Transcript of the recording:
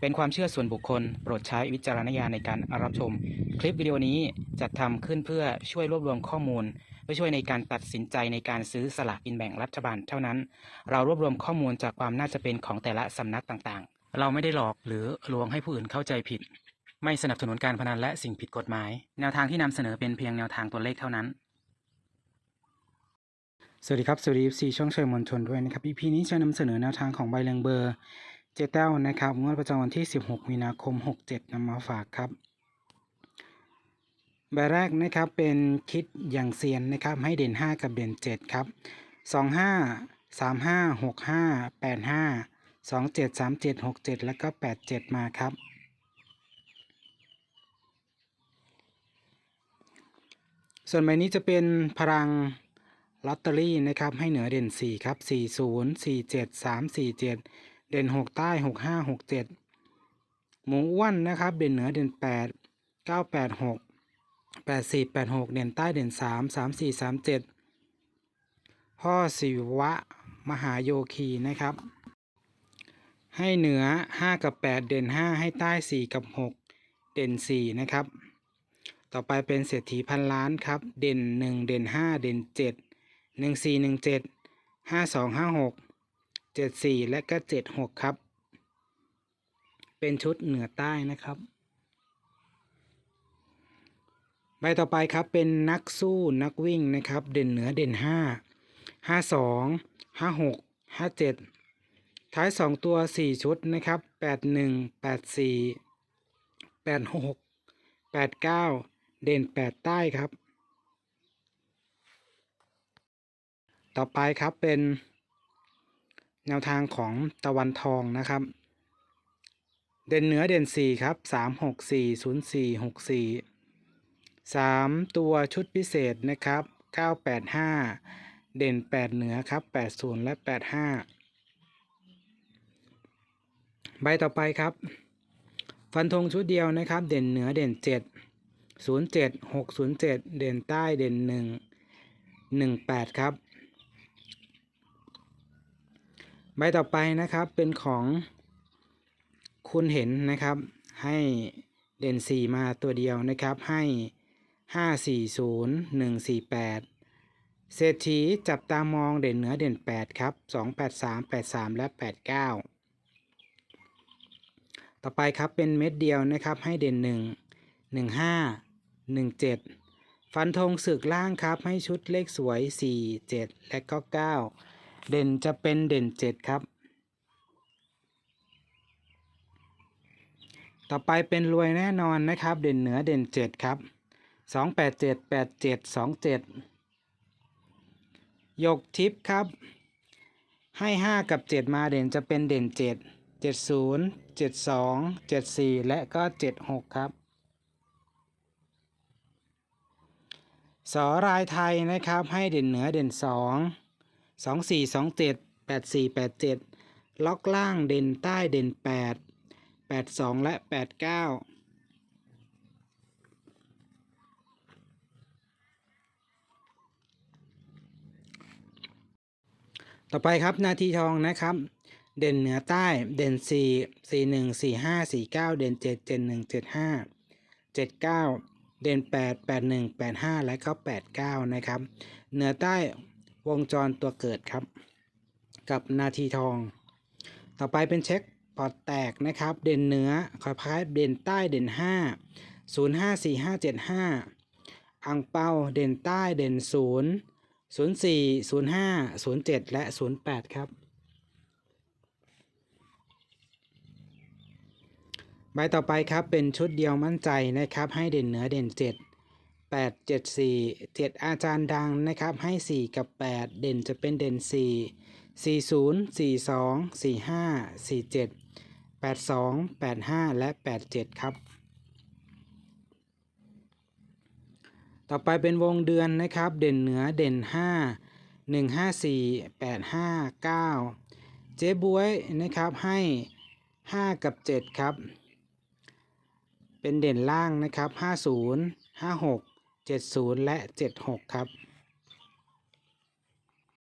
เป็นความเชื่อส่วนบุคคล โปรดใช้วิจารณญาณในการรับชม คลิปวิดีโอนี้จัดทำขึ้นเพื่อช่วยรวบรวมข้อมูลเพื่อช่วยในการตัดสินใจในการซื้อสลากกินแบ่งรัฐบาลเท่านั้น เรารวบรวมข้อมูลจากความน่าจะเป็นของแต่ละสำนักต่างๆ เราไม่ได้หลอกหรือลวงให้ผู้อื่นเข้าใจผิด ไม่สนับสนุนการพนันและสิ่งผิดกฎหมาย แนวทางที่นำเสนอเป็นเพียงแนวทางตัวเลขเท่านั้นสวัสดีครับสวัสดีซีช่องเชิญมวลชนด้วยนะครับ EP นี้จะนำเสนอแนวทางของใบเรืองเบอร์ เจเต้านะครับงวดประจำวันที่ 16 มีนาคม 67นำมาฝากครับใบแรกนะครับเป็นคิดอย่างเซียนนะครับให้เด่น 5 กับเด่น 7 ครับ 25 35 65 85 27 37 67 แล้วก็ 87 มาครับ ส่วนใบนี้จะเป็นพลังลอตเตอรี่นะครับให้เหนือเด่น 4 ครับ 40 47 347 เด่นหกใต้หกห้าหกเจ็ดหมูอ้วนนะครับเด่นเหนือเด่นแปดเก้าแปดหกแปดสี่แปดหกเด่นใต้เด่นสามสามสี่สามเจ็ดพ่อศิวะมหาโยคีนะครับ ให้เหนือห้ากับแปดเด่นห้าให้ใต้สี่กับหกเด่นสี่นะครับ ต่อไปเป็นเศรษฐีพันล้านครับ เด่นหนึ่งเด่นห้าเด่นเจ็ดหนึ่งสี่หนึ่งเจ็ดห้าสองห้าหก 4 และก็ 7 6 ครับ เป็นชุดเหนือใต้นะครับ ใบต่อไปครับเป็นนักสู้นักวิ่งนะครับ เด่นเหนือเด่น 5 5 2 5 6 5 7 ท้าย 2 ตัว 4 ชุดนะครับ 8 1 8 4 8 6 8 9 เด่น 8 ใต้ครับ ต่อไปครับเป็น แนวทางของตะวันทองนะครับ เด่นเหนือเด่น 4 ครับ 3 6 4 0 4 6 4 3 ตัวชุดพิเศษนะครับ 985 เด่น 8 เหนือครับ 80 และ 85 ใบต่อไปครับ ฟันธงชุดเดียวนะครับ เด่นเหนือเด่น 7 07 607 เด่นใต้เด่น 1 18 ครับ ใบต่อไปนะครับเป็นของคุณเห็นนะครับ ให้เด่น 4 มาตัวเดียวนะครับให้ 540 148 เศรษฐีจับตามองเด่นเหนือเด่น 8 ครับ 283 83 และ 89 ต่อไปครับเป็นเม็ดเดียวนะครับให้เด่น 1 15 17 ฟันธงศึกล่างครับให้ชุดเลขสวย 4 7 และก็ 9 เด่นจะเป็นเด่น7ครับ ต่อไปเป็นรวยแน่นอนนะครับ เด่นเหนือเด่น7ครับ2 8 7 8 7 2 7ยกทิปครับ ให้ 5 กับ 7 มาเด่นจะเป็นเด่น 7 70 72 74 และก็ 76 ครับ สอรายไทยนะครับให้เด่นเหนือเด่น 2 2 4 2 7 8 4 8 7ล็อกล่างเด่นใต้เด่น8 8 2แปดสองและ8 9ต่อไปครับนาทีทองนะครับ เด่นเหนือใต้เด่น4 4 1 4 5 4 9เด่น7 7 1 7 5 7 9เด่น8 8 1 8 5และก็8 9นะครับ เหนือใต้ วงจรตัวเกิดครับ กับนาทีทอง ต่อไปเป็นเช็คพอร์ตแตกนะครับ เด่นเหนือขอยพายเด่นใต้เด่น 5 0 5 4 5 7 5 อังเปาเด่นใต้เด่น 0 0 4 0 5 0 7 และ 0 8 ครับ ใบต่อไปครับเป็นชุดเดียวมั่นใจนะครับ ให้เด่นเหนือเด่น 7 8 7 4 7 อาจารย์ดังนะครับให้ 4 กับ 8 เด่นจะเป็นเด่น 4 4 0 4 2 4 5 4 7 8 2 8 5 และ 8 7 ครับ ต่อไปเป็นวงเดือนนะครับ เด่นเหนือเด่น 5 1 5 4 8 5 9 เจ๊บวยนะครับให้ 5 กับ 7 ครับ เป็นเด่นล่างนะครับ 50 56 70 และ 76 ครับ